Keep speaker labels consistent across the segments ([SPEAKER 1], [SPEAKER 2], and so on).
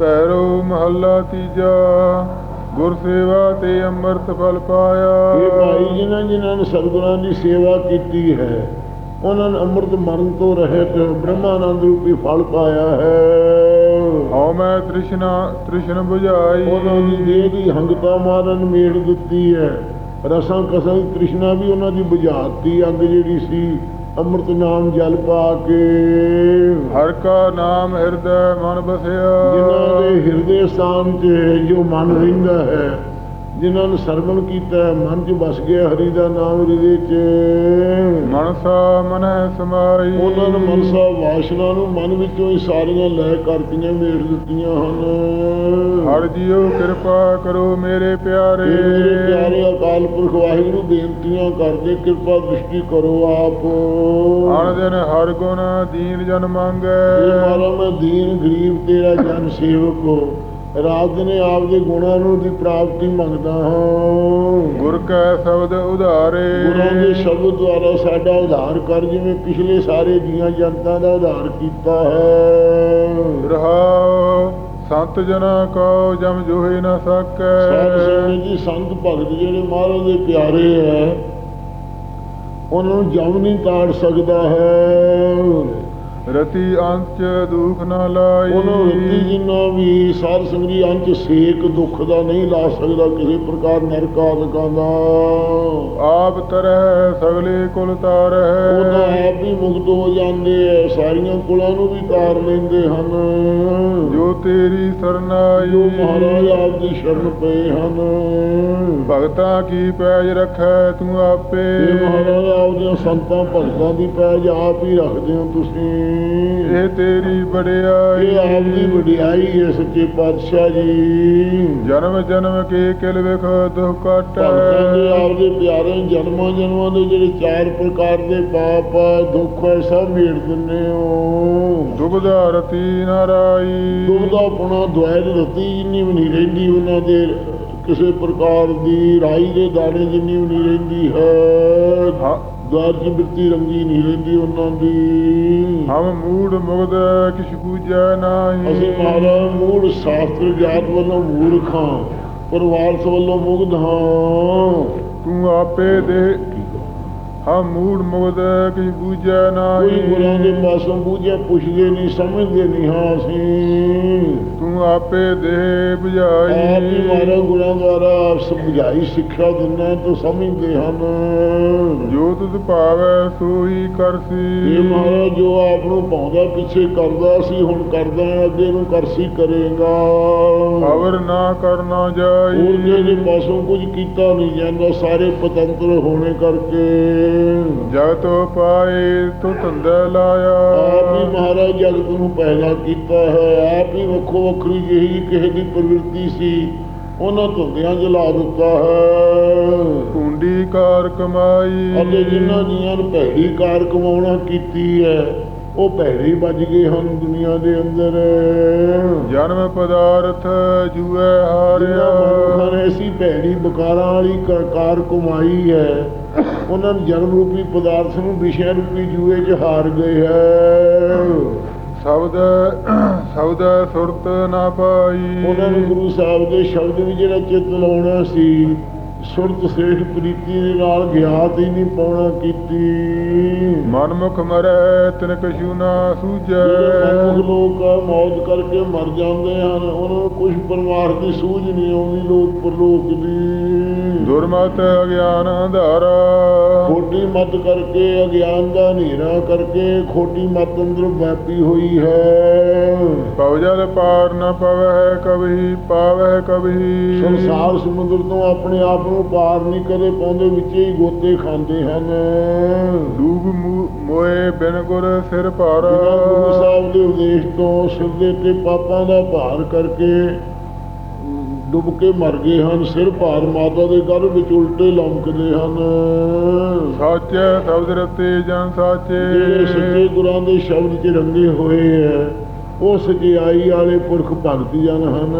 [SPEAKER 1] ਪੈਰੋ ਮਹੱਲਾ ਤੀਜਾ ਗੁਰ ਸੇਵਾ ਤੇ ਅੰਮ੍ਰਿਤ ਫਲ ਪਾਇਆ।
[SPEAKER 2] ਇਹ ਭਾਈ ਜਿਨ੍ਹਾਂ ਜਿਨ੍ਹਾਂ ਨੇ ਸਤਿਗੁਰਾਂ ਦੀ ਸੇਵਾ ਕੀਤੀ ਹੈ ਉਹਨਾਂ ਨੇ ਅੰਮ੍ਰਿਤ ਮਰਨ ਤੋਂ ਰਹਿਤ ਬ੍ਰਹਮਾਨੰਦ ਰੂਪੀ ਫਲ ਪਾਇਆ ਹੈ।
[SPEAKER 1] ਹਉ ਮੈਂ ਤ੍ਰਿਸ਼ਨਾ ਤ੍ਰਿਸ਼ਨ 부ਝਾਈ
[SPEAKER 2] ਉਹਨਾਂ ਦੀ ਦੇਹ ਦੀ ਹੰਗਤਾ ਮਾਰਨ ਮੇੜ ਦਿੱਤੀ ਹੈ। ਰਸਾਂ ਕਸਾਂ ਤ੍ਰਿਸ਼ਨਾ ਵੀ ਉਹਨਾਂ ਦੀ ਬੁਝਾਤੀ ਅੱਗ ਜਿਹੜੀ ਸੀ। ਅੰਮ੍ਰਿਤ ਨਾਮ ਜਲ ਪਾ ਕੇ।
[SPEAKER 1] ਹਰ ਕਾ ਨਾਮ ਹਿਰਦੈ ਮਨ ਬਸਿਆ।
[SPEAKER 2] ਜਿਨ੍ਹਾਂ ਦੇ ਹਿਰਦੇ ਸਥਾਨ 'ਚ ਜੋ ਮਨ ਰਹਿੰਦਾ ਹੈ ਜਿਨ੍ਹਾਂ ਨੇ ਸਰਵਣ ਕੀਤਾ ਮਨ 'ਚ ਵਸ ਗਿਆ ਹਰੀ ਦਾ ਨਾਮ ਹਿਰਦੇ 'ਚ।
[SPEAKER 1] ਮਨਸਾ ਮਨੈ ਸਮਾਈ
[SPEAKER 2] ਉਹਨਾਂ ਨੇ ਮਨਸਾ ਵਾਸ਼ਨਾ ਨੂੰ ਮਨ ਵਿੱਚੋਂ ਹੀ ਸਾਰੀਆਂ ਲੈ ਕਰਤੀਆਂ ਮੇੜ ਦਿੱਤੀਆਂ ਹਨ।
[SPEAKER 1] ਹਰ ਜੀਓ ਕਿਰਪਾ ਕਰੋ ਮੇਰੇ ਪਿਆਰੇ।
[SPEAKER 2] ਇਹ ਮੇਰੇ ਪਿਆਰੇ ਅਕਾਲ ਪੁਰਖ ਵਾਹਿਗੁਰੂ ਬੇਨਤੀਆਂ ਕਰਦੇ ਕਿਰਪਾ ਦ੍ਰਿਸ਼ਟੀ ਕਰੋ ਆਪ।
[SPEAKER 1] ਅਣ ਦਿਨ ਹਰ ਗੁਣ ਦੀਨ ਜਨ
[SPEAKER 2] ਇਹ
[SPEAKER 1] ਮੰਗੈ
[SPEAKER 2] ਮਾਰਾ ਮੈਂ ਦੀਨ ਗਰੀਬ ਤੇਰਾ ਜਨ ਸੇਵਕ ਰਾਤ ਦਿਨੇ ਆਪ ਦੇ ਗੁਣਾਂ ਨੂੰ ਦੀ ਪ੍ਰਾਪਤੀ ਮੰਗਦਾ ਹਾਂ।
[SPEAKER 1] ਗੁਰ ਕੈ ਸ਼ਬਦ ਉਧਾਰੇ।
[SPEAKER 2] ਗੁਰਾਂ ਦੇ ਸ਼ਬਦ ਦੁਆਰਾ ਸਾਡਾ ਉਧਾਰ ਕਰ ਜਿਵੇਂ ਪਿਛਲੇ ਸਾਰੇ ਜੀਆਂ ਜਨਤਾ ਦਾ ਉਧਾਰ ਕੀਤਾ ਹੈ।
[SPEAKER 1] ਰਹਾਉ ਸੰਤ ਜਨਾ ਕੋ ਜਮ ਜੋਹਿ ਨ
[SPEAKER 2] ਸਾਧ ਸੰਗਤ ਜੀ, ਸੰਤ ਭਗਤ ਜਿਹੜੇ ਮਹਾਰਾਜ ਦੇ ਪਿਆਰੇ ਹੈ ਉਹਨਾਂ ਨੂੰ ਜਮ ਨਹੀਂ ਤਾੜ ਸਕਦਾ ਹੈ।
[SPEAKER 1] ਰਤੀ ਅੰਚ ਦੁਖ ਨ ਲਾਈ।
[SPEAKER 2] ਉਹਨਾਂ ਰੱਤੀ ਜਿੰਨਾ ਵੀ ਸਾਧ ਸੰਗਰੀ ਅੰਚ ਸੇਕ ਦੁੱਖ ਦਾ ਨਹੀਂ ਲਾ ਸਕਦਾ ਕਿਸੇ ਪ੍ਰਕਾਰ ਨਰਕ ਆਦਿਕਾਂ ਦਾ।
[SPEAKER 1] ਆਪ ਤਰਹਿ ਸਗਲੇ ਕੁਲ
[SPEAKER 2] ਉਹਨਾਂ
[SPEAKER 1] ਤਾਰਹਿ
[SPEAKER 2] ਆਪ ਹੀ ਮੁਕਤ ਹੋ ਜਾਂਦੇ ਐ ਸਾਰੀਆਂ ਕੁਲਾਂ ਨੂੰ ਵੀ ਤਾਰ ਲੈਂਦੇ ਹਨ।
[SPEAKER 1] ਜੋ ਤੇਰੀ ਸਰਨਾਈ।
[SPEAKER 2] ਜੋ ਮਹਾਰਾਜ ਆਪ ਦੀ ਸ਼ਰਨ ਪਏ ਹਨ।
[SPEAKER 1] ਭਗਤਾਂ ਕੀ ਪੈਜ ਰੱਖੈ ਤੂੰ ਆਪੇ।
[SPEAKER 2] ਮਹਾਰਾਜ ਆਪ ਦੇ ਸੰਤਾਂ ਭਗਤਾਂ ਦੀ ਪੈਜ ਆਪ ਹੀ ਰੱਖਦੇ ਹੋ ਤੁਸੀਂ।
[SPEAKER 1] ਇਹ ਤੇਰੀ ਬੜਿਆਈ
[SPEAKER 2] ਇਹ ਆਪ ਦੀ ਵਡਿਆਈ ਹੈ ਸੱਚੇ ਪਾਤਸ਼ਾਹ ਜੀ।
[SPEAKER 1] ਜਨਮ ਜਨਮ ਕੇ ਕਿਲ ਵਿਖ ਦੁਖ
[SPEAKER 2] ਭਗਤਾਂ ਦੇ
[SPEAKER 1] ਕਾਟੈ
[SPEAKER 2] ਆਪ ਦੇ ਪਿਆਰੇ ਜਨਮਾਂ ਜਨਮਾਂ ਦੇ ਜਿਹੜੇ ਚਾਰ ਪ੍ਰਕਾਰ ਦੇ ਪਾਪ ਆ ਦੁੱਖ ਹੈ ਸਭ ਮੇੜ ਦਿੰਦੇ ਹੋ।
[SPEAKER 1] ਦੁਬਦਾ ਰਤੀ ਨਾਰਾਈ।
[SPEAKER 2] ਦੁਬਦਾ ਪੁਣਾ ਦੁਆਇਰ ਰਤੀ ਜਿੰਨੀ ਵੀ ਨਹੀਂ ਰਹਿੰਦੀ ਉਹਨਾਂ ਦੇ ਕਿਸੇ ਪ੍ਰਕਾਰ ਦੀ ਰਾਈ ਦੇ ਦਾਣੇ ਜਿੰਨੀ ਵੀ ਨਹੀਂ ਰਹਿੰਦੀ ਹੈ।
[SPEAKER 1] ਹਾਂ।
[SPEAKER 2] ਦੁਆਰ ਦੀ ਬਿਰਤੀ ਰੰਗੀ ਨਹੀਂ ਰਹਿੰਦੀ ਉਹਨਾਂ ਦੀ।
[SPEAKER 1] ਹਮ ਮੂੜ ਮੁਗਦ ਕਿਛ ਪੂਜੈ ਨਾਹੀ।
[SPEAKER 2] ਅਸੀਂ ਮਹਾਰਾਜ ਮੂੜ ਸ਼ਾਸਤਰ ਜਾਤ ਵੱਲੋਂ ਮੂਰਖਾਂ ਪਰਵਾਰਸ ਵੱਲੋਂ ਮੁਗਧ ਹਾਂ।
[SPEAKER 1] ਤੂੰ ਆਪੇ ਦੇ ਹਮ ਮੂੜ ਮੁਗਦ ਕਿਛ ਪੂਜੈ
[SPEAKER 2] ਕੋਈ ਗੁਰਾਂ
[SPEAKER 1] ਨਾਹੀ
[SPEAKER 2] ਦੇ ਪਾਸੋਂ ਪੂਜਿਆ ਪੁੱਛਦੇ ਨਹੀਂ ਸਮਝਦੇ ਨਹੀਂ ਹਾਂ ਅਸੀਂ।
[SPEAKER 1] ਤੂੰ ਆਪੇ ਦੇ
[SPEAKER 2] ਆਪ ਹੀ
[SPEAKER 1] 부ਝਾਈ
[SPEAKER 2] ਮਾਰਾ ਗੁਰਾਂ ਦੁਆਰਾ ਸਮਝਾਈ ਸਿੱਖਿਆ ਦਿੰਦਾ ਤੂੰ ਸਮਝਦੇ ਹਨ।
[SPEAKER 1] ਜੋ ਤੁਧ ਭਾਵੈ ਸੋਈ ਕਰਸੀ।
[SPEAKER 2] ਇਹ ਮਹਾਰਾਜ ਜੋ ਆਪ ਨੂੰ ਪਾਉਂਦਾ ਪਿੱਛੇ ਕਰਦਾ ਸੀ ਹੁਣ ਕਰਦਾ ਅੱਗੇ ਨੂੰ ਕਰਸੀ ਕਰੇਗਾ।
[SPEAKER 1] ਖਬਰ ਨਾ ਕਰਨਾ
[SPEAKER 2] ਹੋਰ
[SPEAKER 1] ਜਾਈ
[SPEAKER 2] ਦੇ ਪਾਸੋਂ ਕੁਝ ਕੀਤਾ ਨਹੀਂ ਜਾਂਦਾ ਸਾਰੇ ਪਤੰਤਰ ਹੋਣੇ ਕਰਕੇ।
[SPEAKER 1] ਜਗਤ ਪਾਏ ਤੋ ਧੰਦੇ ਲਾਇਆ।
[SPEAKER 2] ਆਪ ਹੀ ਮਹਾਰਾਜ ਜਗਤ ਨੂੰ ਪੈਦਾ ਕੀਤਾ ਹੈ। ਆਪ ਹੀ ਵੱਖੋ ਵੱਖਰੀ ਜਿਹੀ ਕਿਸੇ ਦੀ ਪ੍ਰਵਿਰਤੀ ਸੀ ਉਹਨਾਂ ਧੁੰਦਿਆਂ ਜਲਾ ਦਿੱਤਾ ਹੈ।
[SPEAKER 1] ਕੁੰਡੀ ਕਾਰ ਕਮਾਈ।
[SPEAKER 2] ਅਤੇ ਜਿਨ੍ਹਾਂ ਜੀਆਂ ਨੇ ਭੈੜੀ ਕਾਰ ਕਮਾਉਣਾ ਕੀਤੀ ਹੈ ਉਹ ਭੈੜੇ ਵੱਜ ਗਏ ਹਨ ਦੁਨੀਆ ਦੇ ਅੰਦਰ।
[SPEAKER 1] ਜਨਮ ਪਦਾਰਥ
[SPEAKER 2] ਮਨੁੱਖਾਂ
[SPEAKER 1] ਹਾਰਿਆ।
[SPEAKER 2] ਨੇ ਐਸੀ ਭੈੜੀ ਬਕਾਰਾਂ ਵਾਲੀ ਕ- ਕਾਰ ਕਮਾਈ ਹੈ ਉਹਨਾਂ ਨੇ ਜਨਮ ਰੂਪੀ ਪਦਾਰਥ ਨੂੰ ਵਿਸ਼ੇ ਰੂਪੀ ਜੂਏ 'ਚ ਹਾਰ ਗਏ ਹੈ।
[SPEAKER 1] ਸ਼ਬਦ ਸ਼ਬਦ ਸੁਰਤ ਨਾ ਪਾਈ।
[SPEAKER 2] ਉਹਨਾਂ ਨੂੰ ਗੁਰੂ ਸਾਹਿਬ ਦੇ ਸ਼ਬਦ ਵੀ ਜਿਹੜਾ ਚਿੱਤ ਲਾਉਣਾ ਸੀ ਸੁਰਤ ਸ੍ਰੇਸ਼ਟ ਪ੍ਰੀਤੀ ਦੇ ਨਾਲ ਗਿਆਤ ਹੀ ਨਹੀਂ ਪਾਉਣਾ ਕੀਤੀ।
[SPEAKER 1] ਮਨਮੁਖ ਮਰੈ ਤਿਨ ਕਛੂ ਨਾ ਸੂਝੈ।
[SPEAKER 2] ਲੋਕ ਆ, ਮੌਤ ਕਰਕੇ ਮਰ ਜਾਂਦੇ ਹਨ ਉਹਨਾਂ ਨੂੰ ਕੁਝ ਪਰਮਾਰ ਦੀ ਸੂਝ ਨਹੀਂ ਆਉਂਦੀ ਲੋਕ ਪਰਲੋਕ ਦੀ।
[SPEAKER 1] ਦੁਰਮਤ ਅਗਿਆਨ ਅੰਧਾਰਾ।
[SPEAKER 2] ਖੋਟੀ ਮਤ ਕਰਕੇ ਅਗਿਆਨ ਦਾ ਹਨੇਰਾ ਕਰਕੇ ਖੋਟੀ ਮਤ ਅੰਦਰ ਵਿਆਪੀ ਹੋਈ ਹੈ।
[SPEAKER 1] ਪਵਜਲ ਪਾਰ ਨ ਪਵਹਿ ਕਬਹੀ ਪਾਵਹਿ ਕਬਹੀ।
[SPEAKER 2] ਸੰਸਾਰ ਸਮੁੰਦਰ ਤੋਂ ਆਪਣੇ ਆਪ ਨੂੰ ਪਾਰ ਨਹੀਂ ਕਦੇ ਪਾਉਂਦੇ ਵਿੱਚ ਹੀ ਗੋਤੇ ਖਾਂਦੇ ਹਨ।
[SPEAKER 1] ਡੂਬ ਮੋਏ ਬਿਨ ਗੁਰ ਸਿਰ ਭਾਰਾ।
[SPEAKER 2] ਗੁਰੂ ਸਾਹਿਬ ਦੇ ਉਪਦੇਸ਼ ਤੋਂ ਸਿਰ ਦੇ ਤੇ ਪਾਪਾਂ ਦਾ ਭਾਰ ਕਰਕੇ ਡੁੱਬ ਕੇ ਮਰ ਗਏ ਹਨ ਸਿਰ ਭਾਰ ਮਾਤਾ ਦੇ ਗਰਭ ਵਿੱਚ ਉਲਟੇ ਲਮਕਦੇ ਹਨ।
[SPEAKER 1] ਸਾਚੇ ਸ਼ਬਦ ਰਤੇ ਜਨ
[SPEAKER 2] ਜਿਹੜੇ ਸੱਚੇ
[SPEAKER 1] ਸਾਚੇ
[SPEAKER 2] ਗੁਰਾਂ ਦੇ ਸ਼ਬਦ 'ਚ ਰੰਗੇ ਹੋਏ ਹੈ ਉਹ ਸਚਾਈ ਵਾਲੇ ਪੁਰਖ ਭਗਤ ਜਨ ਹਨ।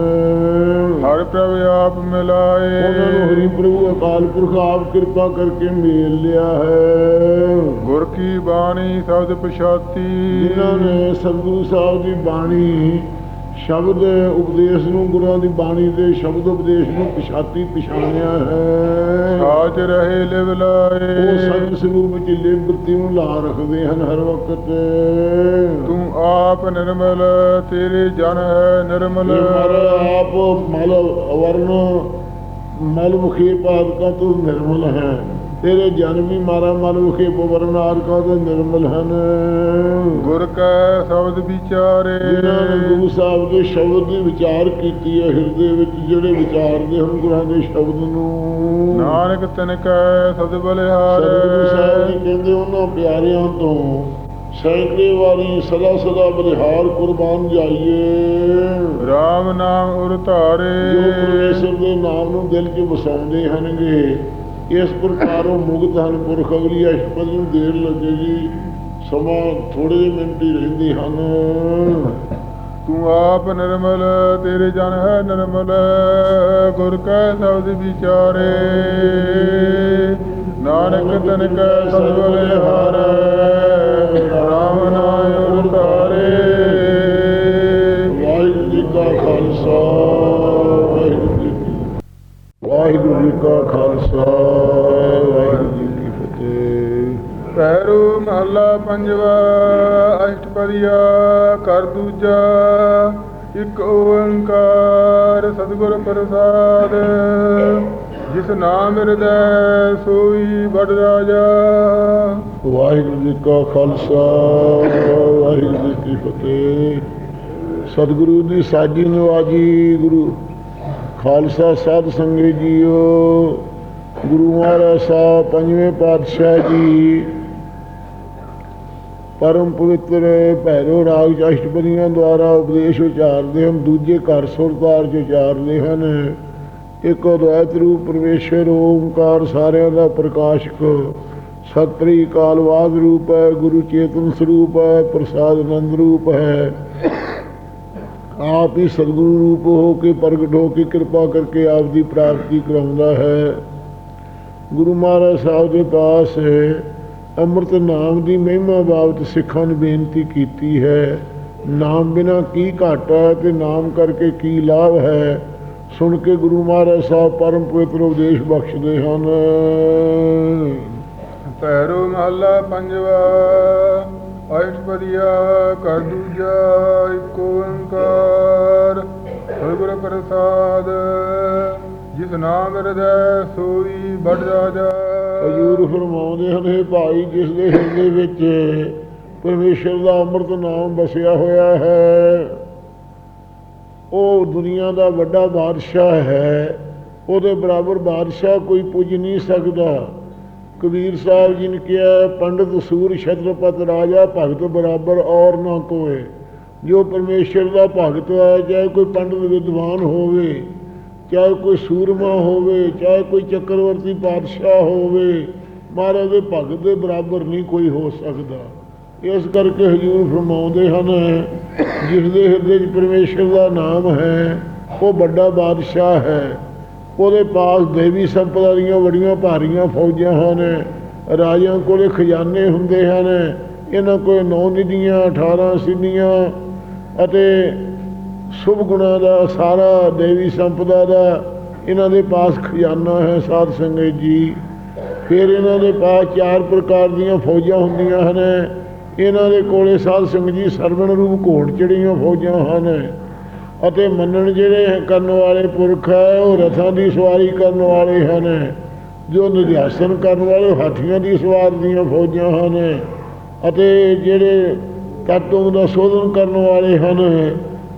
[SPEAKER 1] ਹਰ ਪ੍ਰਭ ਆਪ ਮਿਲਾਏ।
[SPEAKER 2] ਉਹਨਾਂ ਨੂੰ ਹਰੀ ਪ੍ਰਭੂ ਅਕਾਲ ਪੁਰਖ ਆਪ ਕਿਰਪਾ ਕਰਕੇ ਮੇਲ ਲਿਆ ਹੈ।
[SPEAKER 1] ਗੁਰ ਕੀ ਬਾਣੀ ਸ਼ਬਦ ਪਛਾਤੀ।
[SPEAKER 2] ਜਿਨ੍ਹਾਂ ਨੇ ਸਤਿਗੁਰੂ ਸਾਹਿਬ ਦੀ ਬਾਣੀ ਸ਼ਬਦ ਉਪਦੇਸ਼ ਨੂੰ ਗੁਰਾਂ ਦੀ ਬਾਣੀ ਦੇ ਸ਼ਬਦ ਉਪਦੇਸ਼ ਨੂੰ ਪਛਾਤੀ ਪਛਾਣਿਆ ਹੈ।
[SPEAKER 1] ਸਾਚ ਰਹੇ ਲਿਵ
[SPEAKER 2] ਉਹ
[SPEAKER 1] ਲਾਏ
[SPEAKER 2] ਸਤ ਸਰੂਪ ਵਿੱਚ ਲਿਵਤੀ ਨੂੰ ਲਾ ਰੱਖਦੇ ਹਨ ਹਰ ਵਕਤ।
[SPEAKER 1] ਤੂੰ ਆਪ ਨਿਰਮਲ ਤੇਰੇ ਜਨ ਹੈ ਨਿਰਮਲ।
[SPEAKER 2] ਆਪ ਮਲ ਵਰਨ ਮਲ ਮੁਖੀ ਪਾਦਕਾ ਤੂੰ ਨਿਰਮਲ ਹੈ। ਤੇਰੇ ਵੀ ਮਾਰਾ ਮਲ ਮੁਖੀ ਪਵਰਨ ਆਦਕਾ ਤੂੰ ਨਿਰਮਲ ਹਨ।
[SPEAKER 1] ਗੁਰ ਕੈ ਸ਼ਬਦ ਵਿਚਾਰੇ।
[SPEAKER 2] ਜਿਨ੍ਹਾਂ ਨੇ ਗੁਰੂ ਸਾਹਿਬ ਦੇ ਸ਼ਬਦ ਦੀ ਵਿਚਾਰ ਕੀਤੀ ਹੈ ਹਿਰਦੇ ਵਿੱਚ ਜਿਹੜੇ ਵਿਚਾਰਦੇ ਹਨ ਗੁਰਾਂ ਦੇ ਸ਼ਬਦ ਨੂੰ।
[SPEAKER 1] ਨਾਨਕ ਤਿਨ ਕੈ ਸਦ ਬਲਿਹਾਰ।
[SPEAKER 2] ਸਾਹਿਬ ਜੀ ਕਹਿੰਦੇ ਉਹਨਾਂ ਪਿਆਰਿਆਂ ਤੋਂ ਸੈਂਕੜੇ ਵਾਰੀ ਸਦਾ ਸਦਾ ਬਲਿਹਾਰ ਕੁਰਬਾਨ ਜਾਈਏ।
[SPEAKER 1] ਰਾਮ ਨਾਮ ਉਰ ਧਾਰੇ।
[SPEAKER 2] ਜੋ ਪਰਮੇਸ਼ਰ ਦੇ ਨਾਮ ਨੂੰ ਦਿਲ 'ਚ ਵਸਾਉਂਦੇ ਹਨਗੇ ਇਸ ਪ੍ਰਕਾਰ ਉਹ ਹਨ ਪੁਰਖ। ਅਗਲੀ ਅਸ਼ਪਦ ਨੂੰ ਦੇਰ ਲੱਗੇਗੀ ਸਮਾਂ ਥੋੜੇ ਜਿਹੇ ਮਿੰਟ ਹੀ ਰਹਿੰਦੇ ਹਨ।
[SPEAKER 1] ਤੂੰ ਆਪ ਨਿਰਮਲ, ਤੇਰੇ ਜਨ ਹੈ ਨਿਰਮਲ। ਗੁਰ ਕੈ ਸ਼ਬਦ ਵਿਚਾਰੇ। ਨਾਨਕ ਤਨ ਕੈ ਸਦ ਬਲਿਹਾਰ
[SPEAKER 2] ਵਾਹਿਗੁਰੂ ਜੀ ਕਾ ਖਾਲਸਾ ਵਾਹਿਗੁਰੂ ਜੀ ਕੀ ਫਤਿਹ।
[SPEAKER 1] ਪੈਰੂ ਮਹੱਲਾ ਪੰਜਵਾ ਅਸ਼ਟਪਦੀਆ ਕਰ ਦੂਜਾ ਇੱਕ ਓੰਕਾਰ ਸਤਿਗੁਰ ਪ੍ਰਸਾਦ। ਜਿਸ ਨਾਮ ਹਿਰਦੈ ਸੋਈ ਬੜ ਰਾਜਾ।
[SPEAKER 2] ਵਾਹਿਗੁਰੂ ਜੀ ਕਾ ਖਾਲਸਾ ਵਾਹਿਗੁਰੂ ਜੀ ਕੀ ਫਤਿਹ। ਸਤਿਗੁਰੂ ਦੀ ਸਾਜੀ ਨਵਾਜੀ ਗੁਰੂ ਖਾਲਸਾ ਸਾਧ ਸੰਗਤ ਜੀਓ, ਗੁਰੂ ਮਹਾਰਾਜ ਸਾਹਿਬ ਪੰਜਵੇਂ ਪਾਤਸ਼ਾਹ ਜੀ, ਪਰਮ ਪਵਿੱਤਰ ਭੈਰੋ ਰਾਗ ਚ ਅਸ਼ਟਪਦੀਆਂ ਦੁਆਰਾ ਉਪਦੇਸ਼ ਉਚਾਰਦੇ ਹਨ, ਦੂਜੇ ਘਰ ਸੁਰਤਾਰ ਚ ਉਚਾਰਦੇ ਹਨ। ਇੱਕ ਅਦਵੈਤ ਰੂਪ ਪਰਮੇਸ਼ਰ ਓਮਕਾਰ ਸਾਰਿਆਂ ਦਾ ਪ੍ਰਕਾਸ਼ਕ, ਸਤਿ ਕਾਲਵਾਦ ਰੂਪ ਹੈ, ਗੁਰੂ ਚੇਤਨ ਸਰੂਪ ਹੈ, ਪ੍ਰਸਾਦ ਨੰਦ ਰੂਪ ਹੈ। ਆਪ ਹੀ ਸਤਿਗੁਰੂ ਰੂਪ ਹੋ ਕੇ ਪ੍ਰਗਟ ਹੋ ਕੇ ਕਿਰਪਾ ਕਰਕੇ ਆਪ ਦੀ ਪ੍ਰਾਪਤੀ ਕਰਾਉਂਦਾ ਹੈ। ਗੁਰੂ ਮਹਾਰਾਜ ਸਾਹਿਬ ਦੇ ਪਾਸ ਅੰਮ੍ਰਿਤ ਨਾਮ ਦੀ ਮਹਿਮਾ ਬਾਬਤ ਸਿੱਖਾਂ ਨੂੰ ਬੇਨਤੀ ਕੀਤੀ ਹੈ। ਨਾਮ ਬਿਨਾ ਕੀ ਘਾਟਾ ਹੈ ਤੇ ਨਾਮ ਕਰਕੇ ਕੀ ਲਾਭ ਹੈ? ਸੁਣ ਕੇ ਗੁਰੂ ਮਹਾਰਾਜ ਸਾਹਿਬ ਪਰਮ ਪਵਿੱਤਰ ਉਪਦੇਸ਼ ਬਖਸ਼ਦੇ ਹਨ।
[SPEAKER 1] ਪੈਰੂ ਮਹੱਲਾ ਪੰਜਵਾ। ਅਸ਼ਟਪਦੀਆ ਕਰ ਦੂਜਾ ਇੱਕ ਓੰਕਾਰ। ਸਤਿਗੁਰ ਪ੍ਰਸਾਦ, ਜਿਸ ਨਾਮ ਹਿਰਦੈ ਸੋਈ ਬੜ ਰਾਜਾ।
[SPEAKER 2] ਹਜੂਰ ਫਰਮਾਉਂਦੇ ਹਨ ਇਹ ਭਾਈ, ਜਿਸ ਦੇ ਹਿਰਦੇ ਵਿੱਚ ਪਰਮੇਸ਼ਰ ਦਾ ਅੰਮ੍ਰਿਤ ਨਾਮ ਵਸਿਆ ਹੋਇਆ ਹੈ, ਉਹ ਦੁਨੀਆ ਦਾ ਵੱਡਾ ਬਾਦਸ਼ਾਹ ਹੈ। ਉਹਦੇ ਬਰਾਬਰ ਬਾਦਸ਼ਾਹ ਕੋਈ ਪੁੱਜ ਨਹੀਂ ਸਕਦਾ। ਕਬੀਰ ਸਾਹਿਬ ਜੀ ਨੇ ਕਿਹਾ, ਪੰਡਤ ਸੂਰ ਛਤਰਪਤ ਰਾਜਾ, ਭਗਤ ਬਰਾਬਰ ਔਰ ਨਾ ਕੋਏ। ਜੋ ਪਰਮੇਸ਼ਰ ਦਾ ਭਗਤ ਹੈ, ਚਾਹੇ ਕੋਈ ਪੰਡਤ ਵਿਦਵਾਨ ਹੋਵੇ, ਚਾਹੇ ਕੋਈ ਸੂਰਮਾ ਹੋਵੇ, ਚਾਹੇ ਕੋਈ ਚੱਕਰਵਰਤੀ ਬਾਦਸ਼ਾਹ ਹੋਵੇ, ਮਹਾਰਾਜ ਦੇ ਭਗਤ ਦੇ ਬਰਾਬਰ ਨਹੀਂ ਕੋਈ ਹੋ ਸਕਦਾ। ਇਸ ਕਰਕੇ ਹਜੂਰ ਫਰਮਾਉਂਦੇ ਹਨ, ਜਿਸ ਦੇ ਹਿਰਦੇ 'ਚ ਪਰਮੇਸ਼ਰ ਦਾ ਨਾਮ ਹੈ, ਉਹ ਵੱਡਾ ਬਾਦਸ਼ਾਹ ਹੈ। ਉਹਦੇ ਪਾਸ ਦੇਵੀ ਸੰਪਦਾ ਦੀਆਂ ਬੜੀਆਂ ਭਾਰੀਆਂ ਫੌਜਾਂ ਹਨ। ਰਾਜਿਆਂ ਕੋਲੇ ਖਜ਼ਾਨੇ ਹੁੰਦੇ ਹਨ। ਇਹਨਾਂ ਕੋਲ ਨੌ ਨਿਧੀਆਂ 18 ਸਿੱਧੀਆਂ ਅਤੇ ਸ਼ੁਭ ਗੁਣਾਂ ਦਾ ਸਾਰਾ ਦੇਵੀ ਸੰਪਦਾ ਦਾ ਇਹਨਾਂ ਦੇ ਪਾਸ ਖਜ਼ਾਨਾ ਹੈ ਸਾਧ ਸੰਗਤ ਜੀ। ਫਿਰ ਇਹਨਾਂ ਦੇ ਪਾਸ ਚਾਰ ਪ੍ਰਕਾਰ ਦੀਆਂ ਫੌਜਾਂ ਹੁੰਦੀਆਂ ਹਨ। ਇਹਨਾਂ ਦੇ ਕੋਲੇ ਸਾਧ ਸੰਗਤ ਜੀ ਸਰਵਣ ਰੂਪ ਘੋੜ ਚੜੀਆਂ ਫੌਜਾਂ ਹਨ। ਅਤੇ ਮੰਨਣ ਜਿਹੜੇ ਕਰਨ ਵਾਲੇ ਪੁਰਖ ਹੈ, ਉਹ ਰਥਾਂ ਦੀ ਸਵਾਰੀ ਕਰਨ ਵਾਲੇ ਹਨ, ਜੋ ਨਿਧਿਆਸਨ ਕਰਨ ਵਾਲੇ ਹਾਥੀਆਂ ਦੀ ਸਵਾਰ ਦੀਆਂ ਫੌਜਾਂ ਹਨ ਅਤੇ ਜਿਹੜੇ ਤਤਵ ਦਾ ਸੋਧਨ ਕਰਨ ਵਾਲੇ ਹਨ,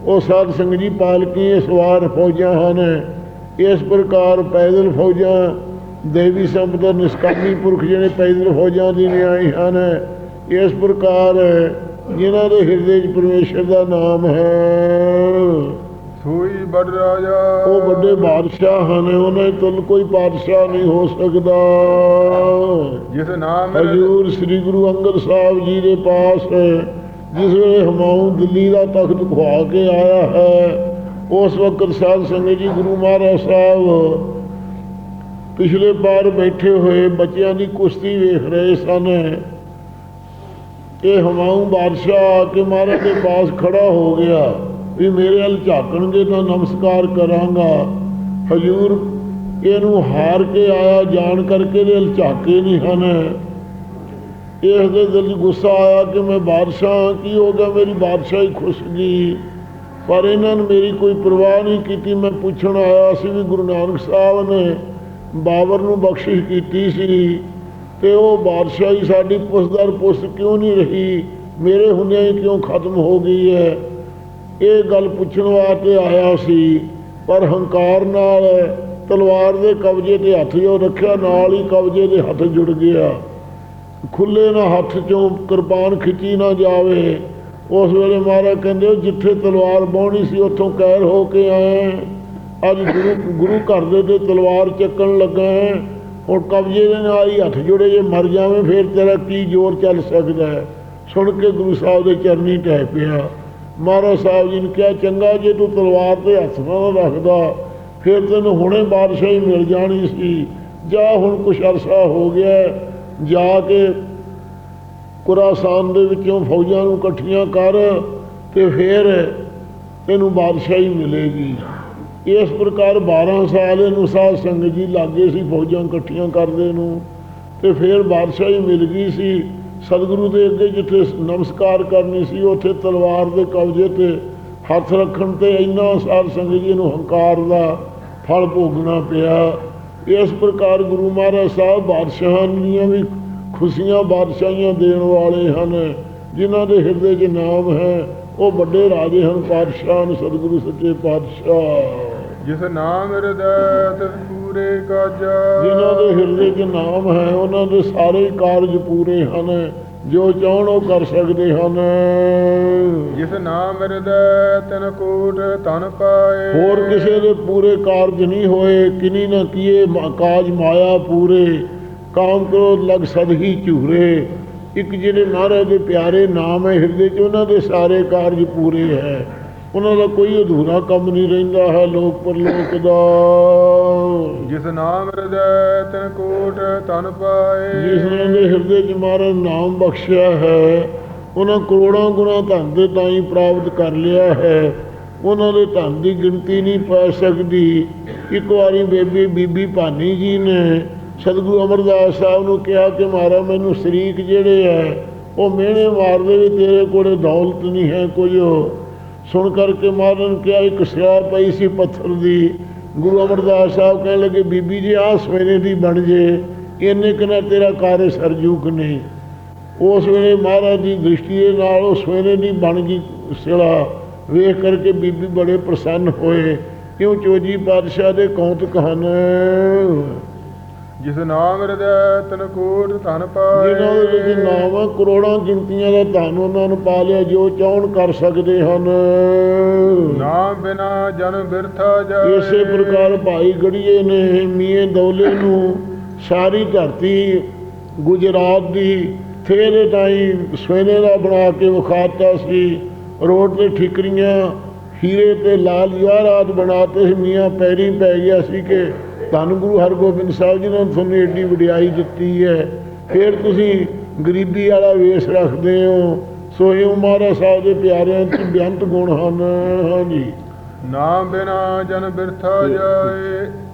[SPEAKER 2] ਉਹ ਸਾਧ ਸੰਗਤ ਜੀ ਪਾਲਕੀ ਸਵਾਰ ਫੌਜਾਂ ਹਨ। ਇਸ ਪ੍ਰਕਾਰ ਪੈਦਲ ਫੌਜਾਂ, ਦੇਵੀ ਸੰਪਦਾ ਨਿਸਕਾਮੀ ਪੁਰਖ ਜਿਹੜੇ ਪੈਦਲ ਫੌਜਾਂ ਦੀ ਨਿਆਈ ਹਨ, ਇਸ ਪ੍ਰਕਾਰ ਜਿਨ੍ਹਾਂ ਦੇ ਹਿਰਦੇ 'ਚ ਪਰਮੇਸ਼ਰ ਦਾ ਨਾਮ ਹੈ।
[SPEAKER 1] ਸੋਈ ਬੜ ਰਾਜਾ।
[SPEAKER 2] ਉਹ ਵੱਡੇ ਬਾਦਸ਼ਾਹ ਹਨ ਉਹਨਾਂ ਤੋਂ ਕੋਈ ਬਾਦਸ਼ਾਹ ਨਹੀਂ ਹੋ ਸਕਦਾ।
[SPEAKER 1] ਜਿਸ ਨਾਮ
[SPEAKER 2] ਹਜੂਰ ਸ੍ਰੀ ਗੁਰੂ ਅੰਗਦ ਸਾਹਿਬ ਜੀ ਦੇ ਪਾਸ ਜਿਸ ਵੇਲੇ ਹਮਾਊਂ ਦਿੱਲੀ ਦਾ ਤਖਤ ਖਵਾ ਕੇ ਆਇਆ ਹੈ ਉਸ ਵਕਤ ਸਾਧ ਸੰਗਤ ਜੀ ਗੁਰੂ ਮਹਾਰਾਜ ਸਾਹਿਬ ਪਿਛਲੇ ਪਾਰ ਬੈਠੇ ਹੋਏ ਬੱਚਿਆਂ ਦੀ ਕੁਸ਼ਤੀ ਵੇਖ ਰਹੇ ਸਨ। ਇਹ ਹਮਾਊਂ ਬਾਦਸ਼ਾਹ ਆ ਕੇ ਮਹਾਰਾਜ ਦੇ ਪਾਸ ਖੜਾ ਹੋ ਗਿਆ। ਵੀ ਮੇਰੇ ਵੱਲ ਝਾਕਣਗੇ ਤਾਂ ਨਮਸਕਾਰ ਕਰਾਂਗਾ। ਹਜੂਰ, ਇਹਨੂੰ ਹਾਰ ਕੇ ਆਇਆ ਜਾਣ ਕਰਕੇ ਇਹਦੇ ਹਲ ਝਾਕੇ ਨਹੀਂ ਹਨ। ਇਸ ਦੇ ਦਿਲ ਗੁੱਸਾ ਆਇਆ ਕਿ ਮੈਂ ਬਾਦਸ਼ਾਹ ਕੀ ਹੋ ਗਿਆ? ਮੇਰੀ ਬਾਦਸ਼ਾਹੀ ਖੁਸ਼ ਗਈ ਪਰ ਇਹਨਾਂ ਨੇ ਮੇਰੀ ਕੋਈ ਪਰਵਾਹ ਨਹੀਂ ਕੀਤੀ। ਮੈਂ ਪੁੱਛਣ ਆਇਆ ਸੀ ਵੀ ਗੁਰੂ ਨਾਨਕ ਸਾਹਿਬ ਨੇ ਬਾਬਰ ਨੂੰ ਬਖਸ਼ਿਸ਼ ਕੀਤੀ ਸੀ। ਤੇ ਉਹ ਬਾਦਸ਼ਾਹੀ ਸਾਡੀ ਪੁੱਛਦਰ ਪੁਸਤ ਕਿਉਂ ਨਹੀਂ ਰਹੀ? ਮੇਰੇ ਹੁੰਦਿਆਂ ਹੀ ਕਿਉਂ ਖਤਮ ਹੋ ਗਈ ਹੈ? ਇਹ ਗੱਲ ਪੁੱਛਣ ਵਾਸਤੇ ਆਇਆ ਸੀ, ਪਰ ਹੰਕਾਰ ਨਾਲ ਤਲਵਾਰ ਦੇ ਕਬਜ਼ੇ ਤੇ ਹੱਥ ਜੋ ਰੱਖਿਆ, ਨਾਲ ਹੀ ਕਬਜ਼ੇ ਦੇ ਹੱਥ ਜੁੜ ਗਿਆ। ਖੁੱਲੇ ਨਾ ਹੱਥ ਚੋਂ ਕਿਰਪਾਨ ਖਿੱਚੀ ਨਾ ਜਾਵੇ। ਉਸ ਵੇਲੇ ਮਹਾਰਾਜ ਕਹਿੰਦੇ ਉਹ ਜਿੱਥੇ ਤਲਵਾਰ ਬਾਉਣੀ ਸੀ, ਉੱਥੋਂ ਕਹਿਰ ਹੋ ਕੇ ਆਏ। ਅੱਜ ਗੁਰੂ ਗੁਰੂ ਘਰ ਦੇ ਤੇ ਤਲਵਾਰ ਚੱਕਣ ਲੱਗਾ ਹੈ। ਹੁਣ ਕਬਜ਼ੇ ਦੇ ਨਾਲ ਹੀ ਹੱਥ ਜੁੜੇ, ਜੇ ਮਰ ਜਾਵੇਂ ਫਿਰ ਤੇਰਾ ਕੀ ਜ਼ੋਰ ਚੱਲ ਸਕਦਾ ਹੈ? ਸੁਣ ਕੇ ਗੁਰੂ ਸਾਹਿਬ ਦੇ ਚਰਨੀ ਟਹਿ ਪਿਆ। ਮਹਾਰਾਜ ਸਾਹਿਬ ਜੀ ਨੇ ਕਿਹਾ, ਚੰਗਾ, ਜੇ ਤੂੰ ਤਲਵਾਰ ਤੇ ਹੱਥ ਨਾ ਰੱਖਦਾ, ਫਿਰ ਤੈਨੂੰ ਹੁਣੇ ਬਾਦਸ਼ਾਹੀ ਮਿਲ ਜਾਣੀ ਸੀ। ਜਾ, ਹੁਣ ਕੁਛ ਅਰਸਾ ਹੋ ਗਿਆ ਜਾ ਕੇ ਕੁਰਾਸਾਨ ਦੇ ਵਿੱਚੋਂ ਫੌਜਾਂ ਨੂੰ ਇਕੱਠੀਆਂ ਕਰ ਤੇ ਫਿਰ ਤੈਨੂੰ ਬਾਦਸ਼ਾਹੀ ਮਿਲੇਗੀ। ਇਸ ਪ੍ਰਕਾਰ 12 ਸਾਲ ਇਹਨੂੰ ਸਾਧ ਸੰਗਤ ਜੀ ਲਾਗੇ ਸੀ, ਫੌਜਾਂ ਇਕੱਠੀਆਂ ਕਰਦੇ ਨੂੰ ਤੇ ਫਿਰ ਬਾਦਸ਼ਾਹੀ ਮਿਲ ਗਈ ਸੀ। ਸਤਿਗੁਰੂ ਦੇ ਅੱਗੇ ਜਿੱਥੇ ਨਮਸਕਾਰ ਕਰਨੀ ਸੀ, ਉੱਥੇ ਤਲਵਾਰ ਦੇ ਕਬਜ਼ੇ ਤੇ ਹੱਥ ਰੱਖਣ ਤੇ ਇੰਨਾ ਸਾਧ ਸੰਗਤ ਜੀ ਨੂੰ ਹੰਕਾਰ ਦਾ ਫਲ ਭੋਗਣਾ ਪਿਆ। ਇਸ ਪ੍ਰਕਾਰ ਗੁਰੂ ਮਹਾਰਾਜ ਸਾਹਿਬ ਬਾਦਸ਼ਾਹਾਂ ਦੀਆਂ ਵੀ ਖੁਸ਼ੀਆਂ ਬਾਦਸ਼ਾਹੀਆਂ ਦੇਣ ਵਾਲੇ ਹਨ, ਜਿਨ੍ਹਾਂ ਦੇ ਹਿਰਦੇ 'ਚ ਨਾਮ ਹੈ। ਉਹ ਵੱਡੇ ਰਾਜੇ ਹਨ ਪਾਤਸ਼ਾਹ ਹਨ ਸਤਿਗੁਰੂ ਸੱਚੇ ਪਾਤਸ਼ਾਹ।
[SPEAKER 1] ਜਿਸ ਨਾਮ ਹਿਰਦੈ ਤਿਸ ਪੂਰੇ ਕਾਜਾ।
[SPEAKER 2] ਜਿਨ੍ਹਾਂ ਦੇ ਹਿਰਦੇ 'ਚ ਨਾਮ ਹੈ ਉਹਨਾਂ ਦੇ ਸਾਰੇ ਕਾਰਜ ਪੂਰੇ ਹਨ। ਜੋ ਚਾਹਣ ਉਹ ਕਰ ਸਕਦੇ ਹਨ।
[SPEAKER 1] ਜਿਸ ਨਾਮ ਹਿਰਦੈ ਤਿਨ ਕੋਟ ਤਨ ਪਾਏ।
[SPEAKER 2] ਹੋਰ ਕਿਸੇ ਦੇ ਪੂਰੇ ਕਾਰਜ ਨਹੀਂ ਹੋਏ ਕਿਨੀ ਨਾ ਕੀਏ ਕਾਜ ਮਾਇਆ ਪੂਰੇ। ਕਾਮ ਕ੍ਰੋਧ ਲਗ ਸਦ ਹੀ ਝੂਰੇ। ਇੱਕ ਜਿਹੜੇ ਮਹਾਰਾਜ ਦੇ ਪਿਆਰੇ ਨਾਮ ਹੈ ਹਿਰਦੇ 'ਚ ਉਹਨਾਂ ਦੇ ਸਾਰੇ ਕਾਰਜ ਪੂਰੇ ਹੈ। ਉਹਨਾਂ ਦਾ ਕੋਈ ਅਧੂਰਾ ਕੰਮ ਨਹੀਂ ਰਹਿੰਦਾ ਹੈ ਲੋਕ ਪਰਲੋਕ ਦਾ।
[SPEAKER 1] ਜਿਸ ਨਾਮ ਹਿਰਦੈ ਤਿਨ ਕੋਟ ਤਨ ਪਾਏ।
[SPEAKER 2] ਜਿਸ ਨੇ ਦੇ ਹਿਰਦੇ 'ਚ ਮਹਾਰਾਜ ਨਾਮ ਬਖਸ਼ਿਆ ਹੈ ਉਹਨਾਂ ਕਰੋੜਾਂ ਗੁਣਾ ਧਨ ਦੇ ਤਾਈ ਪ੍ਰਾਪਤ ਕਰ ਲਿਆ ਹੈ। ਉਹਨਾਂ ਦੇ ਧਨ ਦੀ ਗਿਣਤੀ ਨਹੀਂ ਪੈ ਸਕਦੀ। ਇੱਕ ਵਾਰੀ ਬੇਬੀ ਬੀਬੀ ਭਾਨੀ ਜੀ ਨੇ ਸਤਿਗੁਰੂ ਅਮਰਦਾਸ ਸਾਹਿਬ ਨੂੰ ਕਿਹਾ ਕਿ ਮਹਾਰਾਜ, ਮੈਨੂੰ ਸ਼ਰੀਕ ਜਿਹੜੇ ਹੈ ਉਹ ਮਿਹਣੇ ਮਾਰਦੇ ਵੀ ਤੇਰੇ ਕੋਲੇ ਦੌਲਤ ਨਹੀਂ ਹੈ ਕੁਝ ਸੁਣ ਕਰਕੇ ਮਹਾਰਾਜ ਨੇ ਕਿਹਾ, ਇੱਕ ਸਿਆ ਪਈ ਸੀ ਪੱਥਰ ਦੀ। ਗੁਰੂ ਅਮਰਦਾਸ ਸਾਹਿਬ ਕਹਿਣ ਲੱਗੇ, ਬੀਬੀ ਜੀ, ਆਹ ਸਵੇਰੇ ਦੀ ਬਣ ਜੇ, ਇੰਨੇ ਕਿਨਾ ਤੇਰਾ ਕਾਰਜ ਸਰਜੂਕ ਨਹੀਂ। ਉਸ ਵੇਲੇ ਮਹਾਰਾਜ ਦੀ ਦ੍ਰਿਸ਼ਟੀ ਦੇ ਨਾਲ ਉਹ ਸਵੇਰੇ ਦੀ ਬਣ ਗਈ ਸਿਲਾ ਵੇਖ ਕਰਕੇ ਬੀਬੀ ਬੜੇ ਪ੍ਰਸੰਨ ਹੋਏ, ਕਿਉਂ ਚੋਜੀ ਪਾਤਸ਼ਾਹ ਦੇ ਕੌਤਕ ਹਨ?
[SPEAKER 1] ਜਿਸ ਨਾਮ ਹਿਰਦੈ ਤਿਨ ਕੋਟ ਤਨ ਪਾਏ।
[SPEAKER 2] ਜਿਨ੍ਹਾਂ ਦੇ ਵਿੱਚ ਨਾਮ ਹੈ ਕਰੋੜਾਂ ਗਿਣਤੀਆਂ ਦਾ ਧਨ ਉਹਨਾਂ ਨੂੰ ਪਾ ਲਿਆ ਜੋ ਚਾਹਣ ਕਰ ਸਕਦੇ ਹਨ।
[SPEAKER 1] ਨਾਮ ਬਿਨਾ ਜਨ ਬਿਰਥਾ ਜਾਏ।
[SPEAKER 2] ਇਸੇ ਪ੍ਰਕਾਰ ਭਾਈ ਗੜੀਏ ਨੇ ਮੀਏ ਦੌਲੇ ਨੂੰ ਸਾਰੀ ਧਰਤੀ ਗੁਜਰਾਤ ਦੀ ਥੇਰੇ ਤਾਈ ਸਵੇਨੇ ਦਾ ਬਣਾ ਕੇ ਵਿਖਾਤਾ ਸੀ। ਰੋਡ ਤੇ ਠਿਕਰੀਆਂ ਹੀਰੇ ਤੇ ਲਾਲ ਜਵਾਹਰਾਤ ਬਣਾਤੇ ਸੀ ਮੀਆਂ ਪੈਰੀ ਪੈ ਗਿਆ ਸੀ ਕਿ ਧੰਨ ਗੁਰੂ ਹਰਗੋਬਿੰਦ ਸਾਹਿਬ ਜੀ ਨੇ ਤੁਹਾਨੂੰ ਏਡੀ ਵਡਿਆਈ ਦਿੱਤੀ ਹੈ। ਫਿਰ ਤੁਸੀਂ ਗਰੀਬੀ ਵਾਲਾ ਵੇਸ ਰੱਖਦੇ ਹੋ। ਸੋ ਇਹ ਮਹਾਰਾਜ ਸਾਹਿਬ ਦੇ ਪਿਆਰਿਆਂ 'ਚ ਬੇਅੰਤ ਗੁਣ ਹਨ। ਹਾਂਜੀ।
[SPEAKER 1] ਨਾਮ ਬਿਨਾ ਜਨ ਬਿਰਥਾ ਜਾਏ।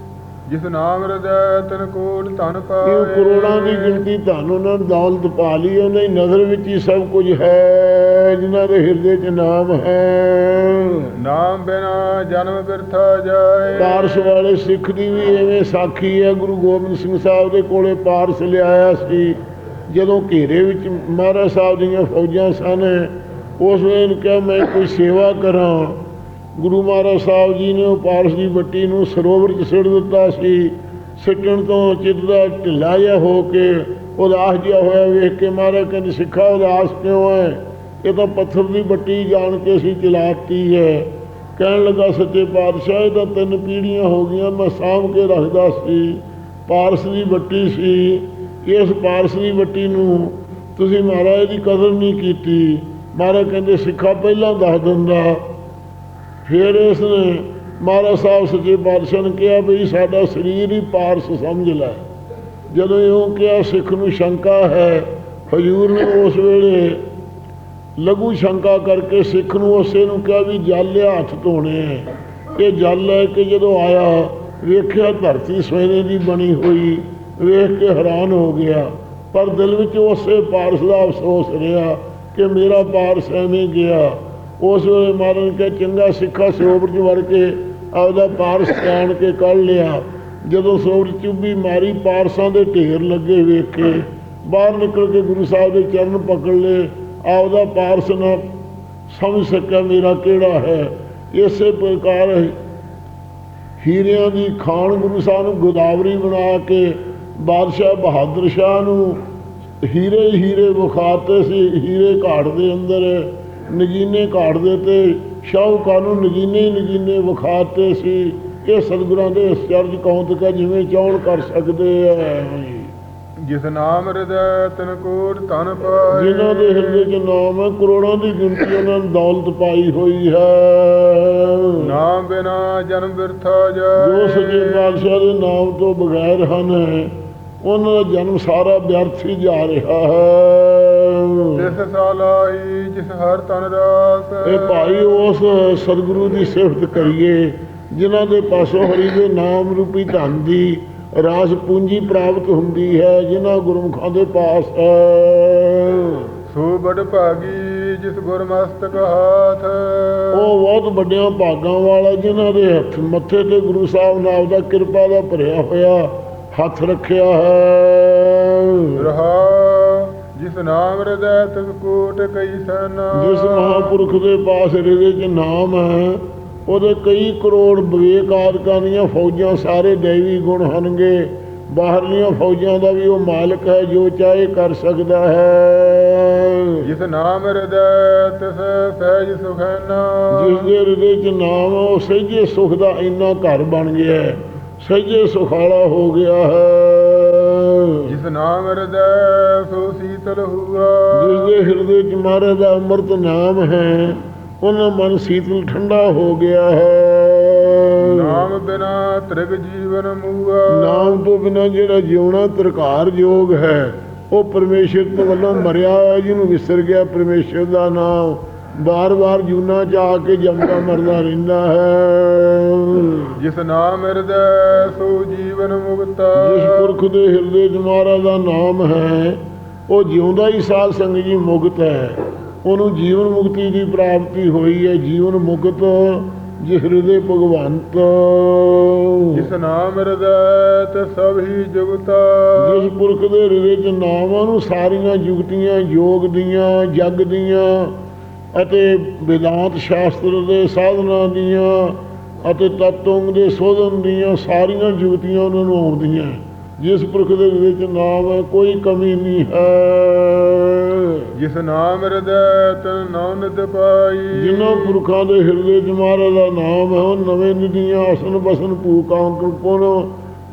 [SPEAKER 1] ਜਿਸ ਨਾਮ ਹਿਰਦੈ ਤਿਨ ਕੋਟ
[SPEAKER 2] ਇਹ
[SPEAKER 1] ਪਾਏ।
[SPEAKER 2] ਕਰੋੜਾਂ ਦੀ ਗਿਣਤੀ ਧਨ ਉਹਨਾਂ ਨੇ ਦੌਲਤ ਪਾ ਲਈ ਉਹਨਾਂ ਦੀ ਨਜ਼ਰ ਵਿੱਚ ਹੀ ਸਭ ਕੁਝ ਹੈ ਜਿਨ੍ਹਾਂ ਦੇ ਹਿਰਦੇ 'ਚ ਨਾਮ ਹੈ।
[SPEAKER 1] ਨਾਮ ਬਿਨਾ ਜਨਮ ਬਿਰਥਾ ਜਾਏ।
[SPEAKER 2] ਪਾਰਸ ਵਾਲੇ ਸਿੱਖ ਦੀ ਵੀ ਐਵੇਂ ਸਾਖੀ ਹੈ ਗੁਰੂ ਗੋਬਿੰਦ ਸਿੰਘ ਸਾਹਿਬ ਦੇ ਕੋਲੇ ਪਾਰਸ ਲਿਆਇਆ ਸੀ। ਜਦੋਂ ਘੇਰੇ ਵਿੱਚ ਮਹਾਰਾਜ ਸਾਹਿਬ ਦੀਆਂ ਫੌਜਾਂ ਸਨ ਉਸ ਵੇਲੇ ਕਿਹਾ ਮੈਂ ਕੋਈ ਸੇਵਾ ਕਰਾਂ। ਗੁਰੂ ਮਹਾਰਾਜ ਸਾਹਿਬ ਜੀ ਨੇ ਉਹ ਪਾਰਸ ਦੀ ਬੱਟੀ ਨੂੰ ਸਰੋਵਰ 'ਚ ਸਿੱਟ ਦਿੱਤਾ ਸੀ। ਸਿੱਟਣ ਤੋਂ ਚਿੱਤ ਦਾ ਢਿੱਲਾ ਜਿਹਾ ਹੋ ਕੇ ਉਦਾਸ ਜਿਹਾ ਹੋਇਆ। ਵੇਖ ਕੇ ਮਹਾਰਾਜ ਕਹਿੰਦੇ, ਸਿੱਖਾ, ਉਦਾਸ ਕਿਉਂ ਹੈ ਇਹ ਤਾਂ ਪੱਥਰ ਦੀ ਬੱਟੀ ਜਾਣ ਕੇ ਅਸੀਂ ਚਲਾਤੀ ਹੈ ਕਹਿਣ ਲੱਗਾ, ਸੱਚੇ ਪਾਤਸ਼ਾਹ, ਇਹ ਤਾਂ ਤਿੰਨ ਪੀੜ੍ਹੀਆਂ ਹੋ ਗਈਆਂ, ਮੈਂ ਸਾਂਭ ਕੇ ਰੱਖਦਾ ਸੀ। ਪਾਰਸ ਦੀ ਬੱਟੀ ਸੀ। ਇਸ ਪਾਰਸ ਦੀ ਬੱਟੀ ਨੂੰ ਤੁਸੀਂ ਮਹਾਰਾਜ ਦੀ ਕਦਰ ਨਹੀਂ ਕੀਤੀ। ਮਹਾਰਾਜ ਕਹਿੰਦੇ, ਸਿੱਖਾ ਪਹਿਲਾਂ ਦੱਸ ਦਿੰਦਾ। ਫਿਰ ਇਸ ਨੇ ਮਹਾਰਾਜ ਸਾਹਿਬ ਸੱਚੇ ਪਾਤਸ਼ਾਹ ਨੇ ਕਿਹਾ ਵੀ ਸਾਡਾ ਸਰੀਰ ਹੀ ਪਾਰਸ ਸਮਝ ਲੈ। ਜਦੋਂ ਇਉਂ ਕਿਹਾ, ਸਿੱਖ ਨੂੰ ਸ਼ੰਕਾ ਹੈ, ਹਜੂਰ ਨੇ ਉਸ ਵੇਲੇ ਲਘੂ ਸ਼ੰਕਾ ਕਰਕੇ ਸਿੱਖ ਨੂੰ ਉਸੇ ਨੂੰ ਕਿਹਾ ਵੀ ਜਲ ਲਿਆ ਹੱਥ ਧੋਣੇ ਐ। ਇਹ ਜਲ ਲੈ ਕੇ ਜਦੋਂ ਆਇਆ, ਵੇਖਿਆ ਧਰਤੀ ਸੋਨੇ ਦੀ ਬਣੀ ਹੋਈ, ਵੇਖ ਕੇ ਹੈਰਾਨ ਹੋ ਗਿਆ। ਪਰ ਦਿਲ ਵਿੱਚ ਉਸੇ ਪਾਰਸ ਦਾ ਅਫਸੋਸ ਰਿਹਾ ਕਿ ਮੇਰਾ ਪਾਰਸ ਐਵੇਂ ਗਿਆ। ਉਸ ਵੇਲੇ ਮਾਰਨ ਕੇ ਚੰਗਾ ਸਿੱਖਾ ਸਰੋਵਰ 'ਚ ਵੜ ਕੇ ਆਪਦਾ ਪਾਰਸ ਕਾਣ ਕੇ ਕੱਢ ਲਿਆ। ਜਦੋਂ ਸਰੋਵਰ ਚੁੱਭੀ ਮਾਰੀ, ਪਾਰਸਾਂ ਦੇ ਢੇਰ ਲੱਗੇ ਵੇਖੇ। ਬਾਹਰ ਨਿਕਲ ਕੇ ਗੁਰੂ ਸਾਹਿਬ ਦੇ ਚਰਨ ਪਕੜ ਲਏ। ਆਪਦਾ ਪਾਰਸ ਨਾ ਸਮਝ ਸਕਿਆ ਮੇਰਾ ਕਿਹੜਾ ਹੈ। ਇਸੇ ਪ੍ਰਕਾਰ ਹੀਰਿਆਂ ਦੀ ਖਾਨ ਗੁਰੂ ਸਾਹਿਬ ਨੂੰ ਗੋਦਾਵਰੀ ਬਣਾ ਕੇ ਬਾਦਸ਼ਾਹ ਬਹਾਦਰ ਸ਼ਾਹ ਨੂੰ ਹੀਰੇ ਹੀਰੇ ਵਿਖਾਤੇ ਸੀ। ਹੀਰੇ ਘਾਟ ਦੇ ਅੰਦਰ ਨਗੀਨੇ ਘਾਟ ਦੇ ਤੇ ਸ਼ਾਹੂਕਾਰ ਨੂੰ ਨਗੀਨੇ ਨਗੀਨੇ ਵਿਖਾਤੇ ਸੀ ਇਹ ਸਤਿਗੁਰਾਂ ਦੇ ਇਸ ਚਰਜ ਕੌਂਤਕਾ ਜਿਵੇਂ ਚਾਹਣ ਕਰ ਸਕਦੇ ਆ।
[SPEAKER 1] ਜਿਸ ਨਾਮ ਹਿਰਦੈ ਤਨ ਕੋਟ ਧਨ ਪਾਏ।
[SPEAKER 2] ਜਿਨ੍ਹਾਂ ਦੇ ਹਿਰਦੇ 'ਚ ਨਾਮ ਹੈ ਕਰੋੜਾਂ ਦੀ ਗਿਣਤੀ ਉਹਨਾਂ ਨੇ ਦੌਲਤ ਪਾਈ ਹੋਈ ਹੈ।
[SPEAKER 1] ਨਾਮ ਬਿਨਾ ਜਨਮ ਬਿਰਥਾ ਜਾਏ।
[SPEAKER 2] ਜੋ ਸੱਚੇ ਪਾਤਸ਼ਾਹ ਦੇ ਨਾਮ ਤੋਂ ਬਗੈਰ ਹਨ ਉਹਨਾਂ ਦਾ ਜਨਮ ਸਾਰਾ ਵਿਅਰਥ ਹੀ ਜਾ ਰਿਹਾ ਹੈ।
[SPEAKER 1] ਤਿਸ ਸਾਲਾਈ ਜਿਸ ਹਰ ਤਨ ਰਾਸ
[SPEAKER 2] ਇਹ ਭਾਈ ਉਸ ਸਤਿਗੁਰੂ ਦੀ ਸਿਫਤ ਕਰੀਏ ਜਿਨ੍ਹਾਂ ਦੇ ਪਾਸੋਂ ਹਰੀ ਦੇ ਨਾਮ ਰੂਪੀ ਧਨ ਦੀ ਰਾਸ ਪੂੰਜੀ ਪ੍ਰਾਪਤ ਹੁੰਦੀ ਹੈ ਜਿਨ੍ਹਾਂ ਗੁਰਮੁਖਾਂ ਦੇ ਪਾਸ ਹੈ।
[SPEAKER 1] ਸੋ ਬੜ ਭਾਗੀ ਜਿਸ ਗੁਰਮਸਤਕ ਹਾਥ।
[SPEAKER 2] ਉਹ ਬਹੁਤ ਵੱਡਿਆਂ ਭਾਗਾਂ ਵਾਲਾ ਜਿਨ੍ਹਾਂ ਦੇ ਹੱਥ ਮੱਥੇ ਤੇ ਗੁਰੂ ਸਾਹਿਬ ਨੇ ਆਪਦਾ ਕਿਰਪਾ ਦਾ ਭਰਿਆ ਹੋਇਆ ਹੱਥ ਰੱਖਿਆ ਹੈ।
[SPEAKER 1] ਰਹਾ ਜਿਸ ਨਾਮ ਹਿਰਦੈ ਤਿਸ ਕੋਟ ਕਈ ਸਨ।
[SPEAKER 2] ਜਿਸ ਮਹਾਪੁਰਖ ਦੇ ਪਾਸ ਹਿਰਦੇ 'ਚ ਨਾਮ ਹੈ ਉਹਦੇ ਕਈ ਕਰੋੜ ਵਿਵੇਕ ਆਦਿਕਾਂ ਦੀਆਂ ਫੌਜਾਂ ਸਾਰੇ ਦੇਵੀ ਗੁਣ ਹਨਗੇ ਬਾਹਰਲੀਆਂ ਫੌਜਾਂ ਦਾ ਵੀ ਉਹ ਮਾਲਕ ਹੈ ਜੋ ਚਾਹੇ ਕਰ ਸਕਦਾ ਹੈ।
[SPEAKER 1] ਜਿਸ ਨਾਮ ਹਿਰਦੈ ਤਿਸ ਸਹਿਜ ਸੁਖੈਨਾ
[SPEAKER 2] ਜਿਸ ਦੇ ਹਿਰਦੇ 'ਚ ਨਾਮ ਉਹ ਸਹਿਜੇ ਸੁਖ ਦਾ ਇੰਨਾ ਘਰ ਬਣ ਗਿਆ ਹੈ ਸਹਿਜੇ ਸੁਖਾਲਾ ਹੋ ਗਿਆ ਹੈ।
[SPEAKER 1] ਜਿਸ ਨਾਮ ਹਿਰਦੈ ਸੋ ਸੀਤਲ ਹੁਆ।
[SPEAKER 2] ਜਿਸ ਦੇ ਹਿਰਦੇ 'ਚ ਮਹਾਰਾਜ ਦਾ ਅੰਮ੍ਰਿਤ ਨਾਮ ਹੈ ਉਹਨਾਂ ਮਨ ਸੀਤਲ ਠੰਡਾ ਹੋ ਗਿਆ ਹੈ।
[SPEAKER 1] ਨਾਮ ਬਿਨਾ ਤ੍ਰਿਗ ਜੀਵਨ ਮੂਆ।
[SPEAKER 2] ਨਾਮ ਤੋਂ ਬਿਨਾਂ ਜਿਹੜਾ ਜਿਉਣਾ ਤਰਕਾਰ ਯੋਗ ਹੈ ਉਹ ਪਰਮੇਸ਼ਰ ਤੋਂ ਵੱਲੋਂ ਮਰਿਆ ਜਿਹਨੂੰ ਵਿਸਰ ਗਿਆ ਪਰਮੇਸ਼ਰ ਦਾ ਨਾਮ। ਬਾਰ-ਬਾਰ ਜੂਨਾ ਚ ਆ ਕੇ ਜੰਮਦਾ ਮਰਦਾ ਰਹਿੰਦਾ ਹੈ।
[SPEAKER 1] ਜਿਸ ਨਾਮ ਹਿਰਦੈ ਸੋ ਜੀਵਨ ਮੁਕਤਾ।
[SPEAKER 2] ਜਿਸ ਪੁਰਖ ਦੇ ਹਿਰਦੇ 'ਚ ਮਹਾਰਾਜ ਦਾ ਨਾਮ ਹੈ ਉਹ ਜਿਉਂਦਾ ਹੀ ਸਾਧ ਸੰਗਤ ਜੀ ਮੁਕਤ ਹੈ। ਉਹਨੂੰ ਜੀਵਨ ਮੁਕਤੀ ਦੀ ਪ੍ਰਾਪਤੀ ਹੋਈ ਹੈ। ਜੀਵਨ ਮੁਕਤ ਜਿਸ ਹਿਰਦੇ ਭਗਵੰਤ।
[SPEAKER 1] ਜਿਸ ਨਾਮ ਹਿਰਦੈ ਤੇ ਸਭ ਹੀ ਜੁਗਤਾ।
[SPEAKER 2] ਜਿਸ ਪੁਰਖ ਦੇ ਹਿਰਦੇ 'ਚ ਨਾਮ ਉਹਨੂੰ ਸਾਰੀਆਂ ਜੁਗਤੀਆਂ ਯੋਗ ਦੀਆਂ ਜਗ ਦੀਆਂ ਅਤੇ ਵਿਦਾਂਤ ਸ਼ਾਸਤਰ ਦੇ ਸਾਧਨਾ ਦੀਆਂ ਅਤੇ ਤਤਵ ਦੇ ਸੋਧਨ ਦੀਆਂ ਸਾਰੀਆਂ ਜੁਗਤੀਆਂ ਉਹਨਾਂ ਨੂੰ ਆਉਂਦੀਆਂ ਜਿਸ ਪੁਰਖ ਦੇ ਹਿਰਦੇ 'ਚ ਨਾਮ ਹੈ ਕੋਈ ਕਮੀ ਨਹੀਂ ਹੈ।
[SPEAKER 1] ਜਿਸ ਨਾਮ ਹਿਰਦੈ ਤਨ ਨੌ ਨਿਤ ਪਾਈ।
[SPEAKER 2] ਜਿਨ੍ਹਾਂ ਪੁਰਖਾਂ ਦੇ ਹਿਰਦੇ 'ਚ ਮਹਾਰਾਜ ਦਾ ਨਾਮ ਹੈ ਉਹ ਨਵੇਂ ਨਿਧੀਆਂ ਆਸਨ ਬਸਨ ਭੂਕਾਂ ਕਿਰਪਨ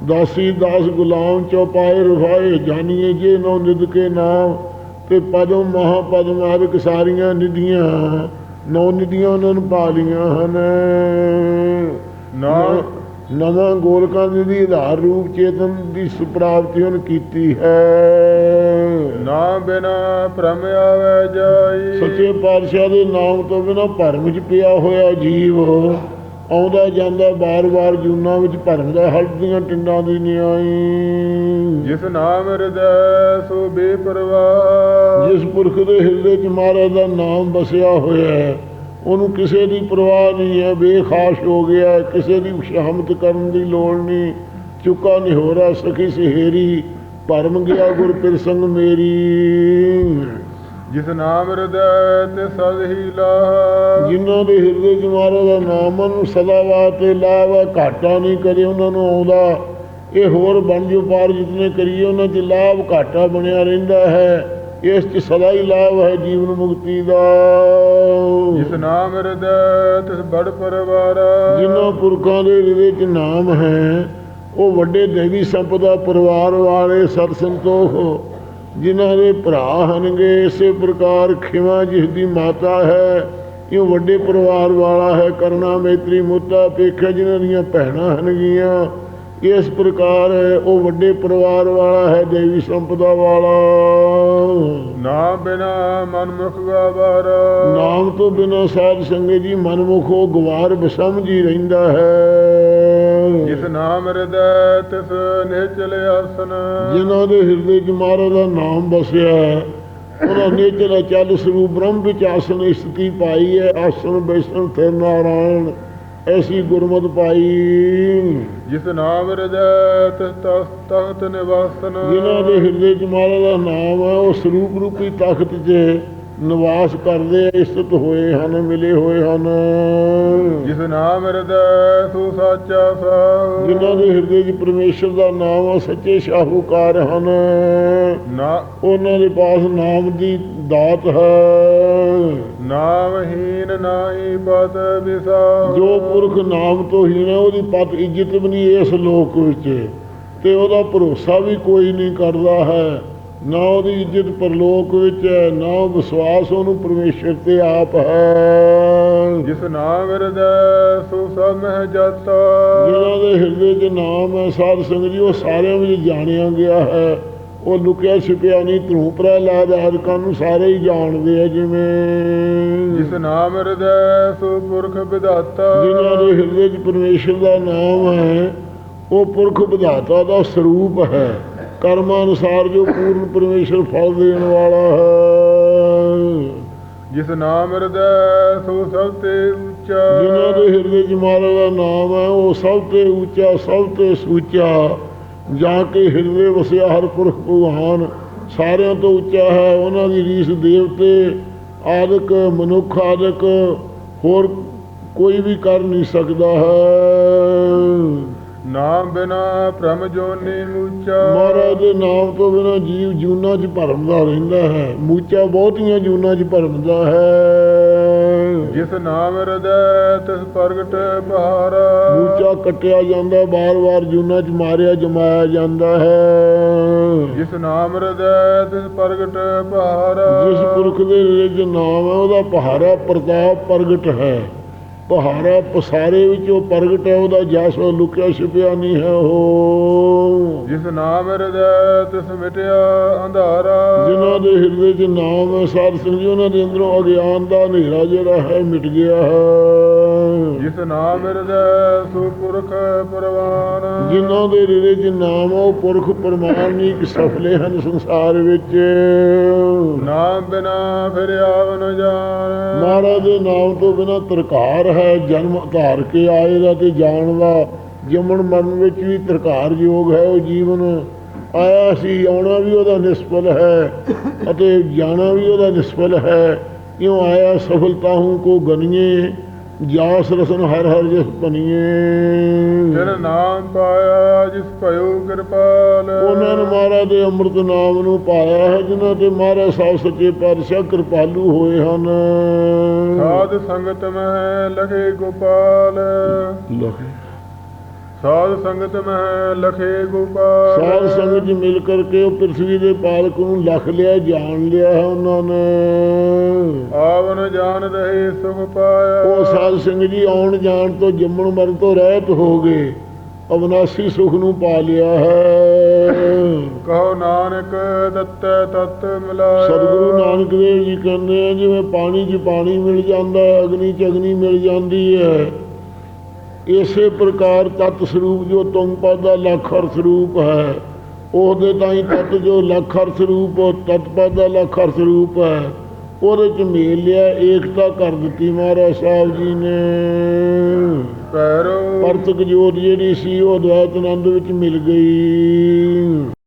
[SPEAKER 2] ਦਾਸੀ ਦਾਸ ਗੁਲਾਮ ਚੌਪਾਏ ਰਫਾਏ ਜਾਨੀਏ ਜੇ ਨੋ ਨਿਧ ਕੇ ਨਾਮ। ਤੇ ਪਦਮ ਮਹਾਪਦਮ ਆਦਿਕ ਸਾਰੀਆਂ ਨਿਧੀਆਂ ਨੌ ਨਿਧੀਆਂ ਉਹਨਾਂ ਨੂੰ ਪਾ ਲੀਆਂ ਹਨ। ਨਵਾਂ ਗੋਲਕਾਂ ਦੀ ਆਧਾਰ ਰੂਪ ਚੇਤਨ ਦੀ ਸੁਪ੍ਰਾਪਤੀ ਉਹਨ ਕੀਤੀ ਹੈ।
[SPEAKER 1] ਨਾਮ ਬਿਨਾ ਭ੍ਰਮ ਆਵੇ ਜਾਈ।
[SPEAKER 2] ਸੱਚੇ ਪਾਤਸ਼ਾਹ ਦੇ ਨਾਮ ਤੋਂ ਬਿਨਾਂ ਭਰਮ ਵਿੱਚ ਪਿਆ ਹੋਇਆ ਜੀਵ। ਆਉਂਦਾ ਜਾਂਦਾ ਬਾਰ-ਬਾਰ ਜੂਨਾ ਵਿੱਚ ਭਰਮ ਦਾ ਹਲਦੀਆਂ ਟਿੰਡਾਂ ਦੀ ਨਿਆਈ।
[SPEAKER 1] ਜਿਸ ਨਾਮ ਹਿਰਦੈ ਸੋ ਬੇਪਰਵਾਹ।
[SPEAKER 2] ਜਿਸ ਪੁਰਖ ਦੇ ਹਿਰਦੇ 'ਚ ਮਹਾਰਾਜ ਦਾ ਨਾਮ ਵਸਿਆ ਹੋਇਆ ਹੈ ਉਹਨੂੰ ਕਿਸੇ ਦੀ ਪਰਵਾਹ ਨਹੀਂ ਹੈ ਬੇਖਾਸ ਹੋ ਗਿਆ ਕਿਸੇ ਦੀ ਸ਼ਹਾਮਤ ਕਰਨ ਦੀ ਲੋੜ ਨਹੀਂ। ਚੁੱਕਾ ਨਿਹੋਰਾ ਸਖੀ ਸਹੇਰੀ ਭਰਮ ਗਿਆ ਗੁਰ ਸੰਗ ਮੇਰੀ।
[SPEAKER 1] ਜਿਸ ਨਾਮ ਹਿਰਦੈ ਤੇ ਸਦ ਹੀ ਲਾਹ
[SPEAKER 2] ਜਿਨ੍ਹਾਂ ਦੇ ਹਿਰਦੇ 'ਚ ਮਹਾਰਾਜ ਦਾ ਨਾਮ ਉਹਨੂੰ ਸਦਾ ਵਾਸਤੇ ਲਾਵਾ ਘਾਟਾ ਨਹੀਂ ਕਰੇ ਉਹਨਾਂ ਨੂੰ ਆਉਂਦਾ। ਇਹ ਹੋਰ ਬਣ ਜੋ ਪਾਰ ਜਿਤਨੇ ਕਰੀਏ ਉਹਨਾਂ 'ਚ ਲਾਭ ਘਾਟਾ ਬਣਿਆ ਰਹਿੰਦਾ ਹੈ। ਇਸ 'ਚ ਸਦਾ ਹੀ ਲਾਭ ਹੈ ਜੀਵਨ ਮੁਕਤੀ ਦਾ।
[SPEAKER 1] ਜਿਸ ਨਾਮ ਹਿਰਦੈ ਤਿਸ ਬੜ ਪਰਵਾਰਾ।
[SPEAKER 2] ਜਿਨ੍ਹਾਂ ਪੁਰਖਾਂ ਦੇ ਹਿਰਦੇ 'ਚ ਨਾਮ ਹੈ ਉਹ ਵੱਡੇ ਦੇਵੀ ਸੰਪਦਾ ਪਰਿਵਾਰ ਵਾਲੇ ਸਤ ਸੰਤੋਖ ਜਿਨ੍ਹਾਂ ਦੇ ਭਰਾ ਹਨਗੇ ਇਸੇ ਪ੍ਰਕਾਰ ਖਿਮਾ ਜਿਸ ਦੀ ਮਾਤਾ ਹੈ ਇਹ ਵੱਡੇ ਪਰਿਵਾਰ ਵਾਲਾ ਹੈ ਕਰਨਾ ਮੈਤਰੀ ਮੁੱਤਾ ਪੇਖਾ ਜਿਨ੍ਹਾਂ ਦੀਆਂ ਭੈਣਾਂ ਹਨਗੀਆਂ ਇਸ ਪ੍ਰਕਾਰ ਉਹ ਵੱਡੇ ਪਰਿਵਾਰ ਵਾਲਾ ਹੈ ਦੇਵੀ ਸੰਪਦਾ ਵਾਲਾ।
[SPEAKER 1] ਨਾਮ ਬਿਨਾ ਮਨ ਮੁਖ ਗਵਾਰ।
[SPEAKER 2] ਨਾਮ ਤੋਂ ਬਿਨਾਂ ਸਾਧ ਸੰਗਤ ਜੀ ਮਨਮੁਖ ਉਹ ਗਵਾਰ ਬਸਮ ਜੀ ਰਹਿੰਦਾ ਹੈ।
[SPEAKER 1] ਜਿਸ ਨਾਮ ਹਿਰਦੈ ਤਿਸ ਨਿਚਲ ਆਸਨ।
[SPEAKER 2] ਜਿਨ੍ਹਾਂ ਦੇ ਹਿਰਦੇ 'ਚ ਮਹਾਰਾਜ ਦਾ ਨਾਮ ਵਸਿਆ ਹੈ, ਉਹਨਾਂ ਨੇ ਚਲਾ ਚੱਲ ਸਰੂਪ ਬ੍ਰਹਮ ਵਿੱਚ ਆਸਨ ਸਥਿਤੀ ਪਾਈ ਹੈ ਆਸਨ ਬੈਸਨ ਤੇ ਨਾਰਾਇਣ ਐਸੀ ਗੁਰਮਤਿ ਪਾਈ।
[SPEAKER 1] ਜਿਸ ਨਾਮ ਹਿਰਦੈ ਤਿਸ ਤਖਤ ਤਖਤ ਨਿਵਾਸਨ।
[SPEAKER 2] ਜਿਨ੍ਹਾਂ ਦੇ ਹਿਰਦੇ 'ਚ ਮਹਾਰਾਜ ਦਾ ਨਾਮ ਹੈ ਉਹ ਸਰੂਪ ਰੂਪੀ ਤਖਤ 'ਚ ਨਿਵਾਸ ਕਰਦੇ ਇਸਤ ਹੋਏ ਹਨ ਮਿਲੇ ਹੋਏ ਹਨ।
[SPEAKER 1] ਜਿਸ ਨਾਮ ਹਿਰਦੈ ਸੋ ਸਾਚਾ ਸਾਹ।
[SPEAKER 2] ਜਿਨ੍ਹਾਂ ਦੇ ਹਿਰਦੇ 'ਚ ਪਰਮੇਸ਼ਰ ਦਾ ਨਾਮ ਹੈ ਸੱਚੇ ਸ਼ਾਹੂਕਾਰ ਹਨ।
[SPEAKER 1] ਨਾ
[SPEAKER 2] ਉਹਨਾਂ ਦੇ ਪਾਸ ਨਾਮ ਦੀ ਦਾਤ ਹੈ।
[SPEAKER 1] ਨਾਮਹੀਨ ਨਾਹੀ ਪਤ ਵਿਸਾ
[SPEAKER 2] ਜੋ ਪੁਰਖ ਨਾਮ ਤੋਂ ਹੀ ਨੇ ਉਹਦੀ ਪਤ ਇੱਜ਼ਤ ਵੀ ਨਹੀਂ ਇਸ ਲੋਕ ਵਿੱਚ। ਤੇ ਉਹਦਾ ਭਰੋਸਾ ਵੀ ਕੋਈ ਨਹੀਂ ਕਰਦਾ ਹੈ। ਨਾ ਉਹਦੀ ਇੱਜ਼ਤ ਪਰਲੋਕ ਵਿੱਚ ਹੈ ਨਾ ਉਹ ਵਿਸ਼ਵਾਸ ਉਹਨੂੰ ਪਰਮੇਸ਼ਰ ਤੇ ਆਪ ਹੈ।
[SPEAKER 1] ਜਿਸ ਨਾਮ ਹਿਰਦੈ ਸੋ ਸਭ ਜਾਤਾ।
[SPEAKER 2] ਜਿਹਨਾਂ ਦੇ ਹਿਰਦੇ 'ਚ ਨਾਮ ਹੈ ਸਾਧ ਸੰਗਤ ਜੀ ਉਹ ਸਾਰਿਆਂ ਵਿੱਚ ਜਾਣਿਆ ਗਿਆ ਹੈ। ਉਹ ਲੁਕਿਆ ਛਿਪਿਆ ਨਹੀਂ ਧਰੂ ਪ੍ਰਹਿਲਾਦ ਆਦਿਕਾਂ ਨੂੰ ਸਾਰੇ ਹੀ ਜਾਣਦੇ ਆ ਜਿਵੇਂ।
[SPEAKER 1] ਜਿਸ ਨਾਮ ਹਿਰਦੈ ਸੋ ਪੁਰਖ ਵਿਧਾਤਾ।
[SPEAKER 2] ਜਿਨ੍ਹਾਂ ਦੇ ਹਿਰਦੇ 'ਚ ਪਰਮੇਸ਼ਰ ਦਾ ਨਾਮ ਹੈ ਉਹ ਪੁਰਖ ਵਿਧਾਤਾ ਦਾ ਸਰੂਪ ਹੈ। ਕਰਮਾਂ ਅਨੁਸਾਰ ਜੋ ਪੂਰਨ ਪਰਮੇਸ਼ਰ ਫਲ ਦੇਣ ਵਾਲਾ ਹੈ।
[SPEAKER 1] ਜਿਸ ਨਾਮ ਹਿਰਦੈ ਸੋ ਸਭ ਤੇ ਉੱਚਾ।
[SPEAKER 2] ਜਿਨ੍ਹਾਂ ਦੇ ਹਿਰਦੇ 'ਚ ਮਹਾਰਾਜ ਦਾ ਨਾਮ ਹੈ ਉਹ ਸਭ ਤੇ ਉੱਚਾ ਸਭ ਤੇ ਸੂਚਾ। ਜਾਂ ਕਿ ਹਿਰਦੇ ਵਸਿਆ ਹਰ ਪੁਰਖ ਭਗਵਾਨ ਸਾਰਿਆਂ ਤੋਂ ਉੱਚਾ ਹੈ ਉਹਨਾਂ ਦੀ ਰੀਸ ਦੇਵਤੇ ਆਦਿਕ ਮਨੁੱਖ ਆਦਿਕ ਹੋਰ ਕੋਈ ਵੀ ਕਰ ਨਹੀਂ ਸਕਦਾ ਹੈ।
[SPEAKER 1] ਨਾਮ ਬਿਨਾ ਭ੍ਰਮ ਜੋਨੀ ਮੂਚਾ।
[SPEAKER 2] ਮਹਾਰਾਜ ਦੇ ਨਾਮ ਤੋਂ ਬਿਨਾਂ ਜੀਵ ਜੂਨਾਂ 'ਚ ਭਰਮਦਾ ਰਹਿੰਦਾ ਹੈ। ਮੂਚਾ ਬਹੁਤੀਆਂ ਜੂਨਾਂ 'ਚ ਭਰਮਦਾ ਹੈ।
[SPEAKER 1] ਜਿਸ ਨਾਮ ਹਿਰਦੈ ਤਿਸ ਪ੍ਰਗਟ ਬਹਾਰਾ।
[SPEAKER 2] ਮੂਚਾ ਕੱਟਿਆ ਜਾਂਦਾ ਬਾਰ-ਬਾਰ ਜੂਨਾਂ 'ਚ ਮਾਰਿਆ ਜਮਾਇਆ ਜਾਂਦਾ ਹੈ।
[SPEAKER 1] ਜਿਸ ਨਾਮ ਹਿਰਦੈ ਤਿਸ ਪ੍ਰਗਟ ਬਹਾਰਾ।
[SPEAKER 2] ਜਿਸ ਪੁਰਖ ਦੇ ਵਿੱਚ ਨਾਮ ਹੈ ਉਹਦਾ ਪਹਾੜਾ ਪ੍ਰਤਾਪ ਪ੍ਰਗਟ ਹੈ। ਪਹਾੜਾ ਪਸਾਰੇ ਵਿੱਚ ਉਹ ਪ੍ਰਗਟ ਹੈ ਉਹਦਾ ਜਸ ਉਹ ਲੁਕਿਆ ਛਿਪਿਆ ਨਹੀਂ ਹੈ ਉਹ।
[SPEAKER 1] ਜਿਸ ਨਾਮ ਹਿਰਦੈ ਤਿਸ ਮਿਟਿਆ ਅੰਧਾਰਾ।
[SPEAKER 2] ਜਿਨ੍ਹਾਂ ਦੇ ਹਿਰਦੇ 'ਚ ਨਾਮ ਹੈ ਸਾਧ ਸੰਗਤ ਜੀ ਉਹਨਾਂ ਦੇ ਅੰਦਰੋਂ ਅਗਿਆਨ ਦਾ ਹਨੇਰਾ ਜਿਹੜਾ ਹੈ ਮਿਟ ਗਿਆ ਹੈ।
[SPEAKER 1] ਜਿਸ ਨਾਮ ਹਿਰਦੈ ਸੋ ਪੁਰਖ ਪਰਵਾਨ।
[SPEAKER 2] ਜਿਨ੍ਹਾਂ ਦੇ ਹਿਰਦੇ 'ਚ ਨਾਮ ਉਹ ਪੁਰਖ ਪ੍ਰਮਾਣਿਕ ਸਫਲੇ ਹਨ ਸੰਸਾਰ ਵਿੱਚ।
[SPEAKER 1] ਨਾਮ ਬਿਨਾ ਫਿਰ ਆਵ ਨ ਜਾਣ।
[SPEAKER 2] ਮਹਾਰਾਜ ਦੇ ਨਾਮ ਤੋਂ ਬਿਨਾ ਤਰਕਾਰ ਹੈ ਜਨਮ ਧਾਰ ਕੇ ਆਏਗਾ ਤੇ ਜਾਣ ਦਾ ਜੰਮਣ ਮਰਨ ਵਿੱਚ ਵੀ ਤਰਕਾਰ ਯੋਗ ਹੈ ਉਹ ਜੀਵਨ। ਆਇਆ ਸੀ ਆਉਣਾ ਵੀ ਉਹਦਾ ਨਿਸਫਲ ਹੈ ਅਤੇ ਜਾਣਾ ਵੀ ਉਹਦਾ ਨਿਸਫਲ ਹੈ। ਕਿਉਂ ਆਇਆ ਸਫਲਤਾ ਹੂੰ ਕੋ ਗਨੀਏ। ਜਾਸ ਰਸਨ ਹਰ ਹਰ ਜਿਸ ਬਨੀਏ
[SPEAKER 1] ਜਿਨ ਨਾਮ ਪਾਇਆ ਜਿਸ ਭਇਓ ਕਿਰਪਾਲ।
[SPEAKER 2] ਉਹਨਾਂ ਨੇ ਮਹਾਰਾਜ ਦੇ ਅੰਮ੍ਰਿਤ ਨਾਮ ਨੂੰ ਪਾਇਆ ਹੈ ਜਿਨ੍ਹਾਂ ਤੇ ਮਹਾਰਾਜ ਸਾਹਿਬ ਸੱਚੇ ਪਾਤਸ਼ਾਹ ਕਿਰਪਾਲੂ ਹੋਏ ਹਨ।
[SPEAKER 1] ਸਾਧ ਸੰਗਤ ਮਹਿ ਲਖੇ ਗੋਪਾਲ।
[SPEAKER 2] ਲਖੇ
[SPEAKER 1] ਸਾਧ ਸੰਗਤ ਮਹਿ ਲਖੇ ਗੋਪਾਲ।
[SPEAKER 2] ਸਾਧ ਸੰਗਤ ਮਿਲ ਕਰਕੇ ਉਹ ਪ੍ਰithvi ਦੇ ਪਾਲਕ ਨੂੰ ਲਖ ਲਿਆ ਜਾਣ ਲਿਆ ਹੈ ਉਹਨਾਂ ਨੇ।
[SPEAKER 1] ਆਵਨ ਜਾਣ ਰਹੇ ਸੁਖ ਪਾਇਆ।
[SPEAKER 2] ਉਹ ਸਾਧ ਸੰਗਤ ਜੀ ਆਉਣ ਜਾਣ ਤੋਂ ਜੰਮਣ ਮਰਨ ਤੋਂ ਰਹਿਤ ਹੋ ਗਏ। ਅਵਨਾਸੀ ਸੁਖ ਨੂੰ ਪਾ ਲਿਆ ਹੈ।
[SPEAKER 1] ਕਹੋ ਨਾਨਕ ਦਿੱਤੈ ਤਤ ਮਿਲਾਇਆ।
[SPEAKER 2] ਸਤਿਗੁਰੂ ਨਾਨਕ ਦੇਵ ਜੀ ਕਹਿੰਦੇ ਆ ਜਿਵੇਂ ਪਾਣੀ 'ਚ ਪਾਣੀ ਮਿਲ ਜਾਂਦਾ ਹੈ ਅਗਨੀ 'ਚ ਅਗਨੀ ਮਿਲ ਜਾਂਦੀ ਹੈ। ਇਸੇ ਪ੍ਰਕਾਰ ਤਤ ਸਰੂਪ ਜੋ ਤੁਮ ਪਦ ਦਾ ਲੱਖ ਅਰਥ ਰੂਪ ਹੈ ਉਹਦੇ ਤਾਂ ਹੀ ਤਤ ਜੋ ਲੱਖ ਅਰਥ ਰੂਪ ਉਹ ਤਤ ਪਦ ਦਾ ਲੱਖ ਅਰਥ ਰੂਪ ਹੈ। ਉਹਦੇ 'ਚ ਮੇਲ ਲਿਆ ਏਕਤਾ ਕਰ ਦਿੱਤੀ ਮਹਾਰਾਜ ਸਾਹਿਬ ਜੀ ਨੇ।
[SPEAKER 1] ਪੈਰੋ।
[SPEAKER 2] ਪਰਤਕ ਜੋਤ ਜਿਹੜੀ ਸੀ ਉਹ ਦ્વੈਤ ਆਨੰਦ ਵਿੱਚ ਮਿਲ ਗਈ।